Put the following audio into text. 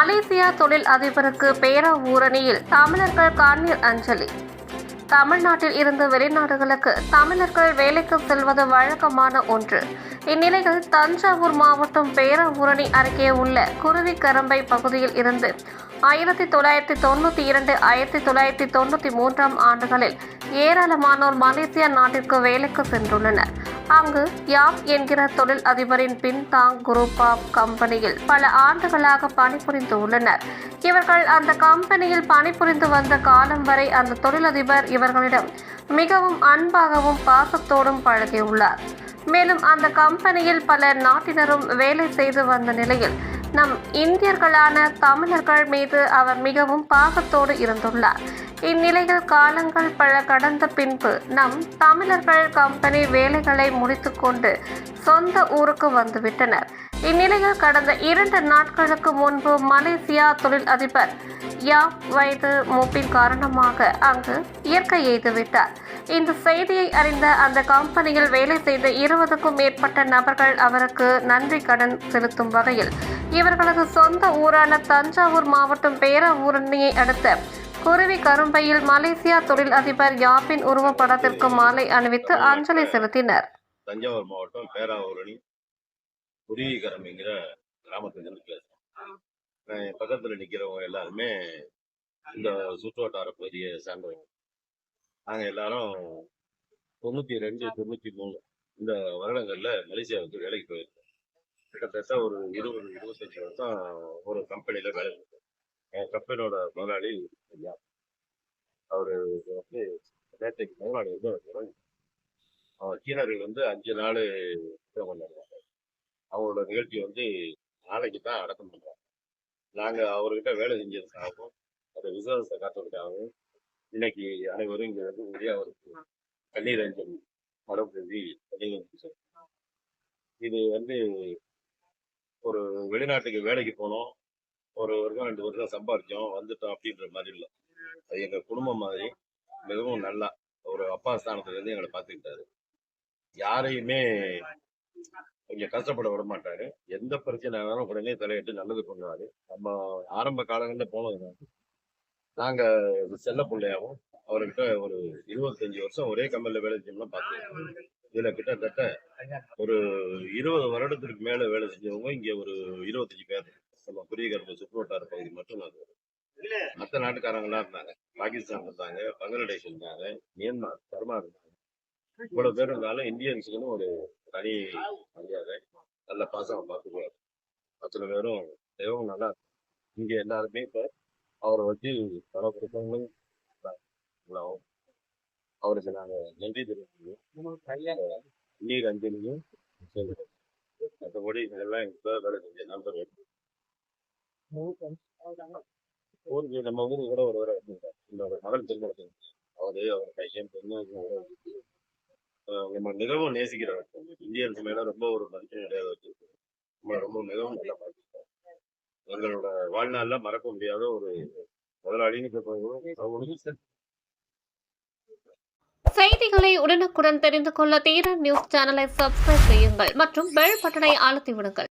Malaysia தொழில் அதிபருக்கு பேரவூரணியில் தமிழர்கள் கண்ணீர் அஞ்சலி. தமிழ்நாட்டில் இருந்து வெளிநாடுகளுக்கு தமிழர்கள் வேலைக்கு செல்வது வழக்கமான ஒன்று. இந்நிலையில் தஞ்சாவூர் மாவட்டம் பேரவூரணி அருகே உள்ள குருவிக்கரம்பை பகுதியில் இருந்து ஆயிரத்தி தொள்ளாயிரத்தி தொண்ணூற்றி இரண்டு ஆயிரத்தி தொள்ளாயிரத்தி தொண்ணூற்றி மூன்றாம் ஆண்டுகளில் ஏராளமானோர் மலேசியா நாட்டிற்கு வேலைக்கு சென்றுள்ளனர். அங்கு யாப் என்கிற தொழில் அதிபரின் பின்தாங் குரூப் ஆஃப் கம்பெனியில் பல ஆண்டுகளாக பணிபுரிந்து உள்ளனர். இவர்கள் அந்த கம்பெனியில் பணிபுரிந்து வந்த காலம் வரை அந்த தொழிலதிபர் இவர்களிடம் மிகவும் அன்பாகவும் பாசத்தோடும் பழகியுள்ளார். மேலும் அந்த கம்பெனியில் பல நாட்டினரும் வேலை செய்து வந்த நிலையில் நம் இந்தியர்களான தமிழர்கள் மீது அவர் மிகவும் பாசத்தோடு இருந்துள்ளார். இந்நிலையில் காலங்கள் பல கடந்த பின்பு நம் தமிழர்கள் கம்பெனி வேலைகளை முடித்துக்கொண்டு சொந்த ஊருக்கு வந்துவிட்டனர். இந்நிலையில் கடந்த இரண்டு நாட்களுக்கு முன்பு மலேசியா தொழில் அதிபர் யா வயது மூப்பின் காரணமாக அங்கு இயற்கை எய்துவிட்டார் இந்த செய்தியை அறிந்த அந்த கம்பெனியில் வேலை செய்த இருபதுக்கும் மேற்பட்ட நபர்கள் அவருக்கு நன்றி கடன் செலுத்தும் வகையில் இவர்களது சொந்த ஊரான தஞ்சாவூர் மாவட்டம் பேரவூரணியை அடுத்த குருவி கரும்பையில் மலேசியா தொழில் அதிபர் யாப்பின் உருவப்படத்திற்கு மாலை அணிவித்து அஞ்சலி செலுத்தினர். தஞ்சாவூர் மாவட்டம் பேராவூரணி குருவிகரம்ங்கிற கிராமத்துலேருந்து பேசுகிறேன் நான் பக்கத்தில் நிற்கிறவங்க எல்லாருமே இந்த சுற்றுவட்டார பகுதியை சார்ந்தவங்க. நாங்கள் எல்லாரும் தொண்ணூற்றி ரெண்டு தொண்ணூற்றி மூணு இந்த வருடங்களில் மலேசியாவுக்கு வேலைக்கு போயிருக்கோம். கிட்டத்தட்ட ஒரு இருபது இருபத்தஞ்சி வருஷம் ஒரு கம்பெனியில் வேலை என் கம்பெனியோட முதலாளி ஐயா. அவர் வந்து நேற்றைக்கு முதலாளி வந்து அவர் சீனர்கள் வந்து அஞ்சு நாள் கொண்டாடுவாங்க. அவங்களோட நிகழ்ச்சி வந்து நாளைக்கு தான் அடக்கம் பண்ணுறாங்க நாங்கள் அவர்கிட்ட வேலை செஞ்சதுக்காகவும் அந்த விசுவாசத்தை காட்டுறதுக்காகவும் இன்னைக்கு அனைவரும் இங்கே வந்து உரிய அவருக்கு கண்ணீர் அஞ்சலி மடம் எழுதி கண்ணீர் இது வந்து ஒரு வெளிநாட்டுக்கு வேலைக்கு போனோம். ஒரு வருஷம் ரெண்டு வருஷம் சம்பாதிச்சோம் வந்துட்டோம் அப்படின்ற மாதிரி இல்லை. அது எங்கள் குடும்பம் மாதிரி மிகவும் நல்லா. ஒரு அப்பா ஸ்தானத்துல இருந்து எங்களை பார்த்துக்கிட்டாரு யாரையுமே கொஞ்சம் கஷ்டப்பட விட மாட்டாரு. எந்த பிரச்சனை ஆனாலும் உடனே தலையிட்டு நல்லது பண்ணுவாரு. நம்ம ஆரம்ப காலங்களில் போனதுனால நாங்க செல்ல பிள்ளையாகவும் அவர்கிட்ட ஒரு இருபத்தஞ்சு வருஷம் ஒரே கம்பெனியில் வேலை செஞ்சோம்னா பார்த்தோம் இதில் கிட்டத்தட்ட ஒரு இருபது வருடத்திற்கு மேல வேலை செஞ்சவங்க இங்க ஒரு இருபத்தஞ்சு பேர். நம்ம குருவிகரப்பு சுற்றுவட்டார பகுதி மட்டும் அது. மற்ற நாட்டுக்காரங்களாம் இருந்தாங்க. பாகிஸ்தான் இருந்தாங்க பங்களாதேஷ் இருந்தாங்க மியான்மர் பர்மா இருந்தாங்க. இவ்வளவு பேர் இருந்தாலும் இந்தியன்ஸுக்குன்னு ஒரு தனி மரியாதை. நல்ல பாசம் பார்த்துக்குவார் அத்தனை பேரும் தெய்வம் நல்லா இருக்கு. இங்க எல்லாருமே இப்ப அவரை வச்சு பல குடும்பங்களும். அவருக்கு நாங்க நன்றி தெரிவிக்கிறோம். நீர் அஞ்சலியும். மற்றபடி இதெல்லாம் இப்ப வேலை செஞ்ச நண்பர்கள் ஊருக்கு நம்ம ஊருக்கு கூட ஒரு வர இந்த ஒரு மகள் திருமணத்துக்கு அவரு அவர் பையன் பொண்ணு நம்ம மிகவும் நேசிக்கிறவர். இந்தியன்ஸ் மேல ரொம்ப ஒரு மதிப்பு கிடையாது வச்சிருக்கு நம்ம ரொம்ப மிகவும் நல்லா பார்த்துருக்கோம் எங்களோட வாழ்நாள்ல மறக்க முடியாத ஒரு முதலாளின்னு சொல்லுவோம் செய்திகளை உடனுக்குடன் தெரிந்து கொள்ள தீரன் நியூஸ் சேனலை சப்ஸ்கிரைப் செய்யுங்கள் மற்றும் பெல் பட்டனை அழுத்தி விடுங்கள்.